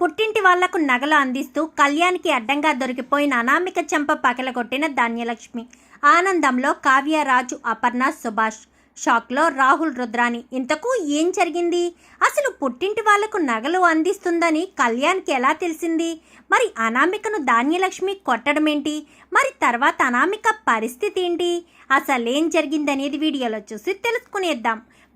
పుట్టింటి వాళ్ళకు నగలు అందిస్తూ కళ్యాణ్కి అడ్డంగా దొరికిపోయిన అనామిక చెంప పగలగొట్టిన ధాన్యలక్ష్మి. ఆనందంలో కావ్య రాజు అపర్ణ సుభాష్. షాక్లో రాహుల్ రుద్రాని ఇంతకు ఏం జరిగింది? అసలు పుట్టింటి వాళ్ళకు నగలు అందిస్తుందని కళ్యాణ్కి ఎలా తెలిసింది? మరి అనామికను ధాన్యలక్ష్మి కొట్టడమేంటి? మరి తర్వాత అనామిక పరిస్థితి ఏంటి? అసలేం జరిగిందనేది వీడియోలో చూసి తెలుసుకునేద్దాం.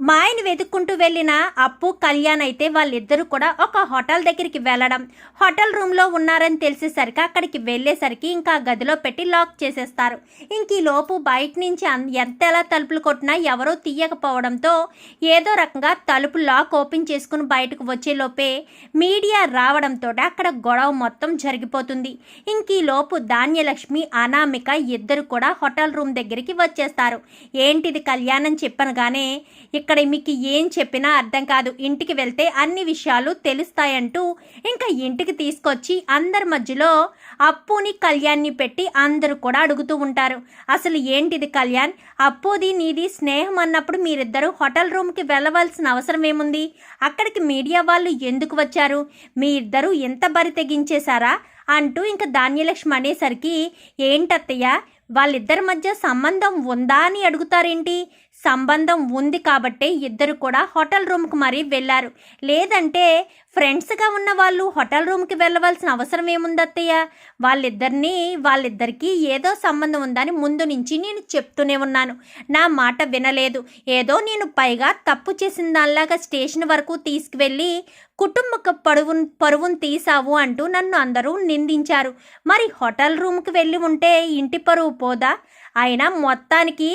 మాయని వెతుక్కుంటూ వెళ్ళిన అప్పు కళ్యాణ్ అయితే వాళ్ళిద్దరూ కూడా ఒక హోటల్ దగ్గరికి వెళ్ళడం. హోటల్ రూమ్లో ఉన్నారని తెలిసేసరికి అక్కడికి వెళ్ళేసరికి ఇంకా గదిలో పెట్టి లాక్ చేసేస్తారు. ఇంక ఈ లోపు బయట నుంచి ఎంత ఎలా తలుపులు కొట్టినా ఎవరో తీయకపోవడంతో ఏదో రకంగా తలుపు లాక్ ఓపెన్ చేసుకుని బయటకు వచ్చేలోపే మీడియా రావడంతో అక్కడ గొడవ మొత్తం జరిగిపోతుంది. ఇంక ఈ లోపు ధాన్యలక్ష్మి అనామిక ఇద్దరు కూడా హోటల్ రూమ్ దగ్గరికి వచ్చేస్తారు. ఏంటిది కళ్యాణం చెప్పనగానే ఇక్కడ మీకు ఏం చెప్పినా అర్థం కాదు. ఇంటికి వెళ్తే అన్ని విషయాలు తెలుస్తాయంటూ ఇంకా ఇంటికి తీసుకొచ్చి అందరి మధ్యలో అప్పుని కళ్యాణ్ని పెట్టి అందరూ కూడా అడుగుతూ ఉంటారు. అసలు ఏంటిది కళ్యాణ్? అప్పుది నీది స్నేహం అన్నప్పుడు మీరిద్దరూ హోటల్ రూమ్కి వెళ్ళవలసిన అవసరం ఏముంది? అక్కడికి మీడియా వాళ్ళు ఎందుకు వచ్చారు? మీ ఇద్దరూ ఎంత బరి తెగించేశారా? అంటూ ఇంకా ధాన్యలక్ష్మి అనేసరికి ఏంటత్తయ్య? వాళ్ళిద్దరి మధ్య సంబంధం ఉందా? అని అడుగుతారేంటి? సంబంధం ఉంది కాబట్టే ఇద్దరు కూడా హోటల్ రూమ్కి మరీ వెళ్ళారు. లేదంటే ఫ్రెండ్స్గా ఉన్న వాళ్ళు హోటల్ రూమ్కి వెళ్ళవలసిన అవసరం ఏముంది అత్తయ్య? వాళ్ళిద్దరినీ వాళ్ళిద్దరికీ ఏదో సంబంధం ఉందని ముందు నుంచి నేను చెప్తూనే ఉన్నాను. నా మాట వినలేదు. ఏదో నేను పైగా తప్పు చేసిన దానిలాగా స్టేషన్ వరకు తీసుకువెళ్ళి కుటుంబ పరువు పరువును తీసావు అంటూ నన్ను అందరూ నిందించారు. మరి హోటల్ రూమ్కి వెళ్ళి ఉంటే ఇంటి పరువు పోదా? అయినా మొత్తానికి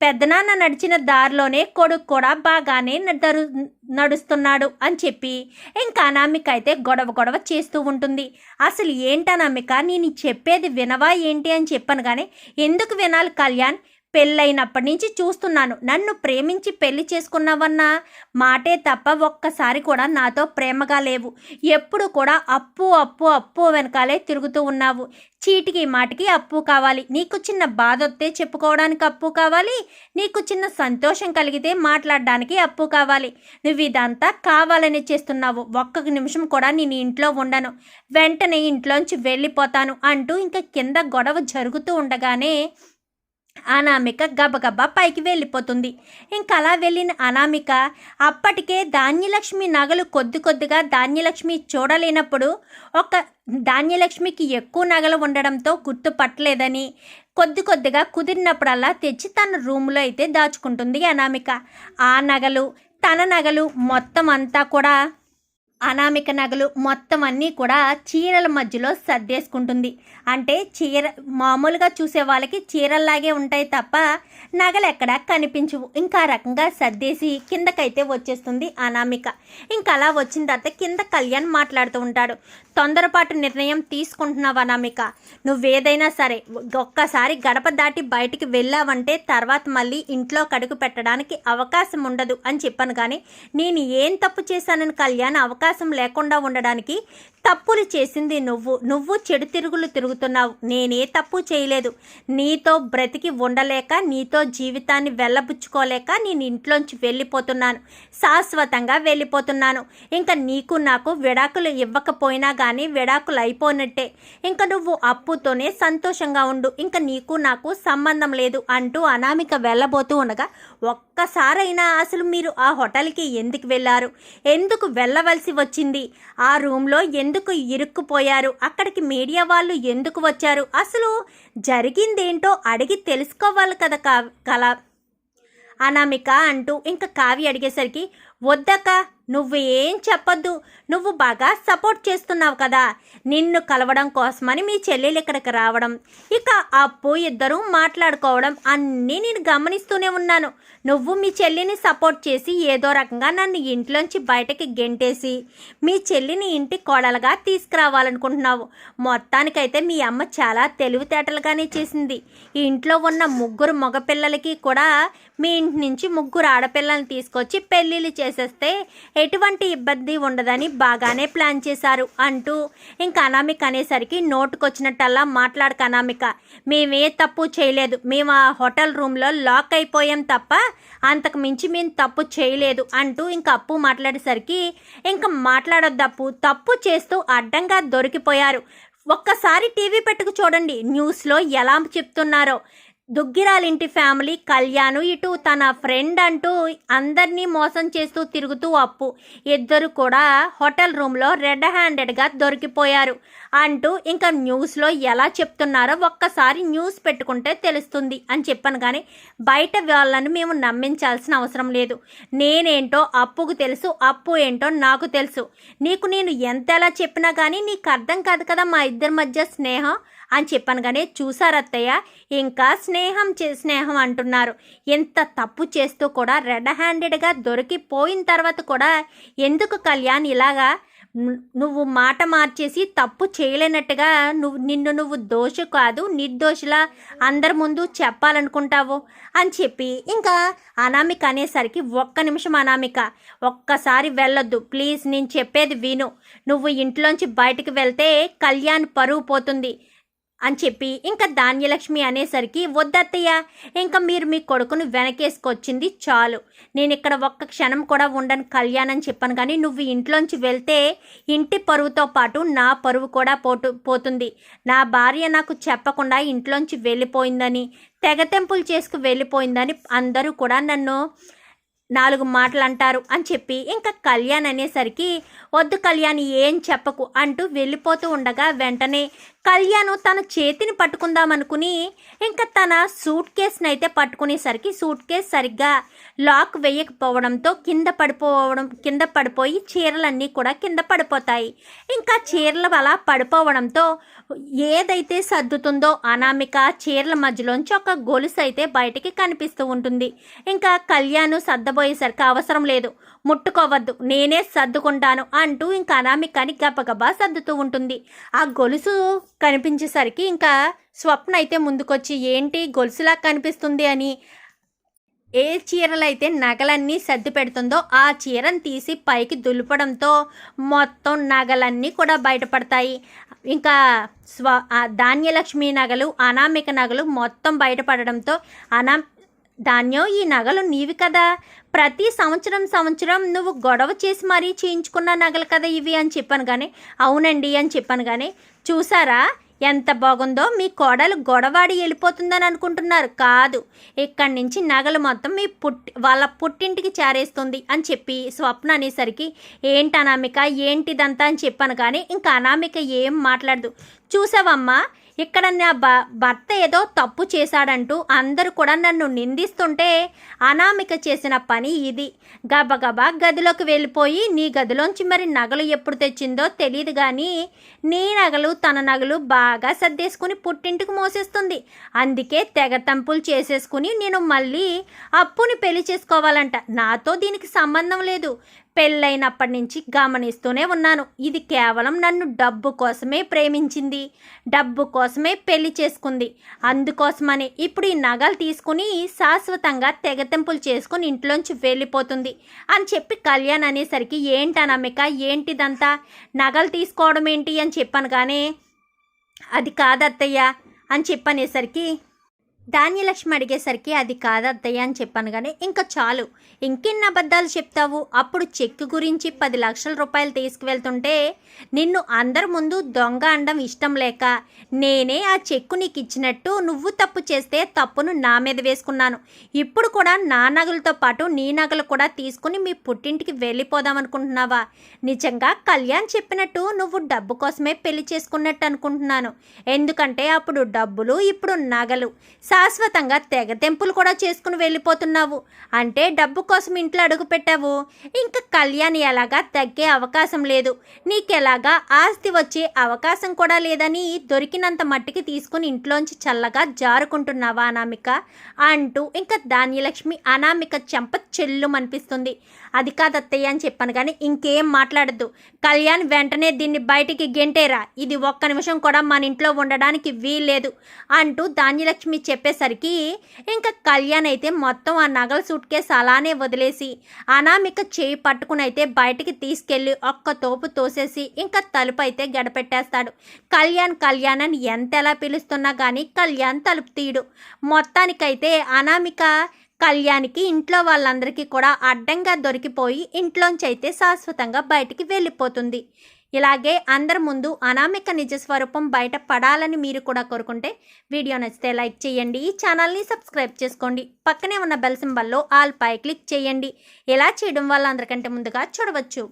పెద్దనాన్న నడిచిన దారిలోనే కొడుకు కూడా బాగానే నడు నడుస్తున్నాడు అని చెప్పి ఇంకా అనామిక అయితే గొడవ గొడవ చేస్తూ ఉంటుంది. అసలు ఏంటనామిక నేను చెప్పేది వినవా ఏంటి అని చెప్పాను కానీ ఎందుకు వినాలి కళ్యాణ్? పెళ్ళైనప్పటి నుంచి చూస్తున్నాను. నన్ను ప్రేమించి పెళ్ళి చేసుకున్నావన్న? మాటే తప్ప ఒక్కసారి కూడా నాతో ప్రేమగా లేవు. ఎప్పుడు కూడా అప్పు అప్పు అప్పు వెనకాలే తిరుగుతూ ఉన్నావు. చీటికి మాటికి అప్పు కావాలి. నీకు చిన్న బాధ వస్తే చెప్పుకోవడానికి అప్పు కావాలి. నీకు చిన్న సంతోషం కలిగితే మాట్లాడడానికి అప్పు కావాలి. నువ్వు ఇదంతా కావాలని చేస్తున్నావు. ఒక్క నిమిషం కూడా నేను ఇంట్లో ఉండను. వెంటనే ఇంట్లోంచి వెళ్ళిపోతాను అంటూ ఇంకా కింద గొడవ జరుగుతూ ఉండగానే అనామిక గబగబా పైకి వెళ్ళిపోతుంది. ఇంకా అలా వెళ్ళిన అనామిక అప్పటికే ధాన్యలక్ష్మి నగలు కొద్ది కొద్దిగా ధాన్యలక్ష్మి చూడలేనప్పుడు ఒక ధాన్యలక్ష్మికి ఎక్కువ నగలు ఉండడంతో గుర్తుపట్టలేదని కొద్ది కొద్దిగా కుదిరినప్పుడల్లా తెచ్చి తన రూమ్లో అయితే దాచుకుంటుంది అనామిక. ఆ నగలు తన నగలు మొత్తం అంతా కూడా అనామిక నగలు మొత్తం అన్నీ కూడా చీరల మధ్యలో సర్దేసుకుంటుంది. అంటే చీర మామూలుగా చూసే వాళ్ళకి చీరల్లాగే ఉంటాయి తప్ప నగలు ఎక్కడా కనిపించవు. ఇంకా రకంగా సర్దేసి కిందకైతే వచ్చేస్తుంది అనామిక. ఇంకా అలా వచ్చిన తర్వాత కింద కళ్యాణ్ మాట్లాడుతూ ఉంటాడు. తొందరపాటు నిర్ణయం తీసుకుంటున్నావు అనామిక. నువ్వేదైనా సరే ఒక్కసారి గడప దాటి బయటికి వెళ్ళావంటే తర్వాత మళ్ళీ ఇంట్లో కడుగు పెట్టడానికి అవకాశం ఉండదు అని చెప్పాను కానీ నేను ఏం తప్పు చేశానని కళ్యాణ్ అవకాశం లేకుండా ఉండడానికి తప్పులు చేసింది నువ్వు. నువ్వు చెడు తిరుగులు తిరుగుతున్నావు. నేనే తప్పు చేయలేదు. నీతో బ్రతికి ఉండలేక నీతో జీవితాన్ని వెళ్ళబుచ్చుకోలేక నేను ఇంట్లోంచి వెళ్ళిపోతున్నాను. శాశ్వతంగా వెళ్ళిపోతున్నాను. ఇంకా నీకు నాకు విడాకులు ఇవ్వకపోయినా కానీ విడాకులు అయిపోయినట్టే. ఇంకా నువ్వు అప్పుతోనే సంతోషంగా ఉండు. ఇంకా నీకు నాకు సంబంధం లేదు అంటూ అనామిక వెళ్ళబోతూ ఉండగా ఒక్కసారైనా అసలు మీరు ఆ హోటల్కి ఎందుకు వెళ్ళారు? ఎందుకు వెళ్ళవలసి వచ్చింది? ఆ రూమ్లో ఎందుకు ఎందుకు ఇరుక్కుపోయారు? అక్కడికి మీడియా వాళ్ళు ఎందుకు వచ్చారు? అసలు జరిగిందేంటో అడిగి తెలుసుకోవాలి కదా కా కళ అనామిక అంటూ ఇంకా కావ్య అడిగేసరికి వద్దక నువ్వు ఏం చెప్పొద్దు. నువ్వు బాగా సపోర్ట్ చేస్తున్నావు కదా. నిన్ను కలవడం కోసమని మీ చెల్లెలు ఇక్కడికి రావడం. ఇక అప్పు ఇద్దరు మాట్లాడుకోవడం అన్నీ నేను గమనిస్తూనే ఉన్నాను. నువ్వు మీ చెల్లిని సపోర్ట్ చేసి ఏదో రకంగా నన్ను ఇంట్లోంచి బయటకి గెంటేసి మీ చెల్లిని ఇంటి కోడలుగా తీసుకురావాలనుకుంటున్నావు. మొత్తానికైతే మీ అమ్మ చాలా తెలివితేటలుగానే చేసింది. ఇంట్లో ఉన్న ముగ్గురు మగపిల్లలకి కూడా మీ ఇంటి నుంచి ముగ్గురు ఆడపిల్లల్ని తీసుకొచ్చి పెళ్ళిళ్ళు చేసేస్తే ఎటువంటి ఇబ్బంది ఉండదని బాగానే ప్లాన్ చేశారు అంటూ ఇంకా అనామిక అనేసరికి నోటుకొచ్చినట్టల్లా మాట్లాడక అనామిక. మేమే తప్పు చేయలేదు. మేము ఆ హోటల్ రూమ్లో లాక్ అయిపోయాం తప్ప అంతకు మించి మేము తప్పు చేయలేదు అంటూ ఇంకా అప్పు మాట్లాడేసరికి ఇంకా మాట్లాడొద్దప్పు. తప్పు చేస్తూ అడ్డంగా దొరికిపోయారు. ఒక్కసారి టీవీ పెట్టుకు చూడండి. న్యూస్లో ఎలా చెప్తున్నారో. దుగ్గిరాలింటి ఫ్యామిలీ కళ్యాణ్ ఇటు తన ఫ్రెండ్ అంటూ అందరినీ మోసం చేస్తూ తిరుగుతూ అప్పు. ఇద్దరు కూడా హోటల్ రూమ్లో రెడ్ హ్యాండెడ్గా దొరికిపోయారు. అంటూ ఇంకా న్యూస్లో ఎలా చెప్తున్నారో ఒక్కసారి న్యూస్ పెట్టుకుంటే తెలుస్తుంది అని చెప్పాను కానీ బయట వాళ్ళని మేము నమ్మించాల్సిన అవసరం లేదు. నేనేంటో అప్పుకు తెలుసు అప్పు ఏంటో నాకు తెలుసు. నీకు నేను ఎంత ఎలా చెప్పినా కానీ నీకు అర్థం కాదు కదా మా ఇద్దరి మధ్య స్నేహం అని చెప్పాను కానీ చూసారత్తయ్య ఇంకా స్నేహం చే స్నేహం అంటున్నారు. ఎంత తప్పు చేస్తూ కూడా రెడ్ హ్యాండెడ్గా దొరికిపోయిన తర్వాత కూడా ఎందుకు కళ్యాణ్ ఇలాగా నువ్వు మాట మార్చేసి తప్పు చేయలేనట్టుగా నువ్వు నిన్ను నువ్వు దోష కాదు నిర్దోషిలా అందరి ముందు చెప్పాలనుకుంటావు అని చెప్పి ఇంకా అనామిక అనేసరికి ఒక్క నిమిషం అనామిక ఒక్కసారి వెళ్ళొద్దు ప్లీజ్ నేను చెప్పేది విను. నువ్వు ఇంట్లోంచి బయటకు వెళ్తే కళ్యాణ్ పరువు పోతుంది. అని చెప్పి ఇంకా ధాన్యలక్ష్మి అనేసరికి వద్దత్తయ్య ఇంకా మీరు మీ కొడుకును వెనకేసుకొచ్చింది చాలు. నేను ఇక్కడ ఒక్క క్షణం కూడా ఉండను కళ్యాణ్ అని చెప్పాను కానీ నువ్వు ఇంట్లోంచి వెళ్తే ఇంటి పరువుతో పాటు నా పరువు కూడా పోటు పోతుంది. నా భార్య నాకు చెప్పకుండా ఇంట్లోంచి వెళ్ళిపోయిందని తెగతెంపులు చేసుకు వెళ్ళిపోయిందని అందరూ కూడా నన్ను నాలుగు మాటలు అంటారు అని చెప్పి ఇంకా కళ్యాణ్ అనేసరికి వద్దు కళ్యాణ్ ఏం చెప్పకు అంటూ వెళ్ళిపోతూ ఉండగా వెంటనే కళ్యాణ్ తన చేతిని పట్టుకుందామనుకుని ఇంకా తన సూట్ కేస్ని అయితే పట్టుకునేసరికి సూట్ కేస్ సరిగ్గా లాక్ వేయకపోవడంతో కింద పడిపోవడం కింద పడిపోయి చీరలన్నీ కూడా కింద పడిపోతాయి. ఇంకా చీరలు అలా పడిపోవడంతో ఏదైతే సర్దుతుందో అనామిక చీరల మధ్యలోంచి ఒక గొలుసు అయితే బయటికి కనిపిస్తూ ఉంటుంది. ఇంకా కళ్యాణ్ సర్దబోయేసరికి అవసరం లేదు. ముట్టుకోవద్దు నేనే సర్దుకుంటాను అంటూ ఇంకా అనామికని గబగబా సర్దుతూ ఉంటుంది. ఆ గొలుసు కనిపించేసరికి ఇంకా స్వప్న అయితే ముందుకొచ్చి ఏంటి గొలుసులా కనిపిస్తుంది అని? ఏ చీరలైతే నగలన్నీ సర్ది పెడుతుందో ఆ చీరను తీసి పైకి దులపడంతో మొత్తం నగలన్నీ కూడా బయటపడతాయి. ఇంకా స్వ ధాన్యలక్ష్మి నగలు అనామిక నగలు మొత్తం బయటపడడంతో అనా ధాన్యం ఈ నగలు నీవి కదా. ప్రతి సంవత్సరం సంవత్సరం నువ్వు గొడవ చేసి మరీ చేయించుకున్న నగలు కదా ఇవి అని చెప్పాను కానీ అవునండి అని చెప్పాను కానీ చూసారా? ఎంత బాగుందో? మీ కోడలు గొడవాడి వెళ్ళిపోతుందని అనుకుంటున్నారు. కాదు. ఇక్కడి నుంచి నగలు మొత్తం మీ పుట్టి వాళ్ళ పుట్టింటికి చేరేస్తుంది అని చెప్పి స్వప్న అనేసరికి ఏంటి అనామిక? ఏంటిదంతా? అని చెప్పాను కానీ ఇంకా అనామిక ఏం మాట్లాడదు. చూసావమ్మా? ఇక్కడ నా భ భర్త ఏదో తప్పు చేశాడంటూ అందరూ కూడా నన్ను నిందిస్తుంటే అనామిక చేసిన పని ఇది. గబగబా గదిలోకి వెళ్ళిపోయి నీ గదిలోంచి మరి నగలు ఎప్పుడు తెచ్చిందో తెలియదు కానీ నీ నగలు తన నగలు బాగా సర్దేసుకుని పుట్టింటికి మోసేస్తుంది. అందుకే తెగ తంపులు చేసేసుకుని నేను మళ్ళీ అప్పుని పెళ్ళి చేసుకోవాలంట. నాతో దీనికి సంబంధం లేదు. పెళ్ళైనప్పటి నుంచి గమనిస్తూనే ఉన్నాను. ఇది కేవలం నన్ను డబ్బు కోసమే ప్రేమించింది. డబ్బు కోసమే పెళ్ళి చేసుకుంది. అందుకోసమని ఇప్పుడు ఈ నగలు తీసుకుని శాశ్వతంగా తెగతెంపులు చేసుకుని ఇంట్లోంచి వెళ్ళిపోతుంది అని చెప్పి కళ్యాణ్ అనేసరికి ఏంటి అనమిక ఏంటిదంతా? నగలు తీసుకోవడం ఏంటి? అని చెప్పాను కానీ అది కాదత్తయ్య అని చెప్పనేసరికి ధాన్యలక్ష్మి అడిగేసరికి అది కాదు అని చెప్పాను కానీ ఇంకా చాలు. ఇంకెన్ని అబద్ధాలు చెప్తావు? అప్పుడు చెక్కు గురించి పది లక్షల రూపాయలు తీసుకువెళ్తుంటే నిన్ను అందరి ముందు దొంగ అండం ఇష్టం లేక నేనే ఆ చెక్కు నీకు ఇచ్చినట్టు నువ్వు తప్పు చేస్తే తప్పును నా మీద వేసుకున్నాను. ఇప్పుడు కూడా నా నగలతో పాటు నీ నగలు కూడా తీసుకుని మీ పుట్టింటికి వెళ్ళిపోదాం అనుకుంటున్నావా నిజంగా కళ్యాణ్ చెప్పినట్టు నువ్వు డబ్బు కోసమే పెళ్ళి చేసుకున్నట్టు అనుకుంటున్నాను. ఎందుకంటే అప్పుడు డబ్బులు ఇప్పుడు నగలు. శాశ్వతంగా తెగ తెంపులు కూడా చేసుకుని వెళ్ళిపోతున్నావు. అంటే డబ్బు కోసం ఇంట్లో అడుగు పెట్టావు. ఇంకా కళ్యాణ్ ఎలాగా తగ్గే అవకాశం లేదు. నీకెలాగా ఆస్తి వచ్చే అవకాశం కూడా లేదని దొరికినంత మట్టికి తీసుకుని ఇంట్లోంచి చల్లగా జారుకుంటున్నావా అనామిక? అంటూ ఇంకా ధాన్యలక్ష్మి అనామిక చెంప చెల్లుమనిపిస్తుంది. అది కాదత్తయ్య అని చెప్పాను కానీ ఇంకేం మాట్లాడద్దు. కళ్యాణ్ వెంటనే దీన్ని బయటికి గెంటేరా. ఇది ఒక్క నిమిషం కూడా మన ఇంట్లో ఉండడానికి వీల్లేదు. అంటూ ధాన్యలక్ష్మి చెప్పి చెప్పేసరికి ఇంకా కళ్యాణ్ అయితే మొత్తం ఆ నగల సూట్ కేసు అలానే వదిలేసి అనామిక చేయి పట్టుకుని అయితే బయటికి తీసుకెళ్ళి ఒక్క తోపు తోసేసి ఇంకా తలుపు అయితే గడపెట్టేస్తాడు. కళ్యాణ్ కళ్యాణ్ అని ఎంత ఎలా పిలుస్తున్నా కానీ కళ్యాణ్ తలుపు తీయడు. మొత్తానికైతే అనామిక కళ్యాణ్కి ఇంట్లో వాళ్ళందరికీ కూడా అడ్డంగా దొరికిపోయి ఇంట్లోంచి అయితే శాశ్వతంగా బయటికి వెళ్ళిపోతుంది. ఇలాగే అందరి ముందు అనామిక నిజ స్వరూపం బయట పడాలని మీరు కూడా కోరుకుంటే వీడియో నచ్చితే లైక్ చేయండి ఈ ఛానల్ని సబ్స్క్రైబ్ చేసుకోండి పక్కనే ఉన్న బెల్ సింబల్లో ఆల్ పై క్లిక్ చేయండి. ఇలా చేయడం వల్ల అందరికంటే ముందుగా చూడవచ్చు.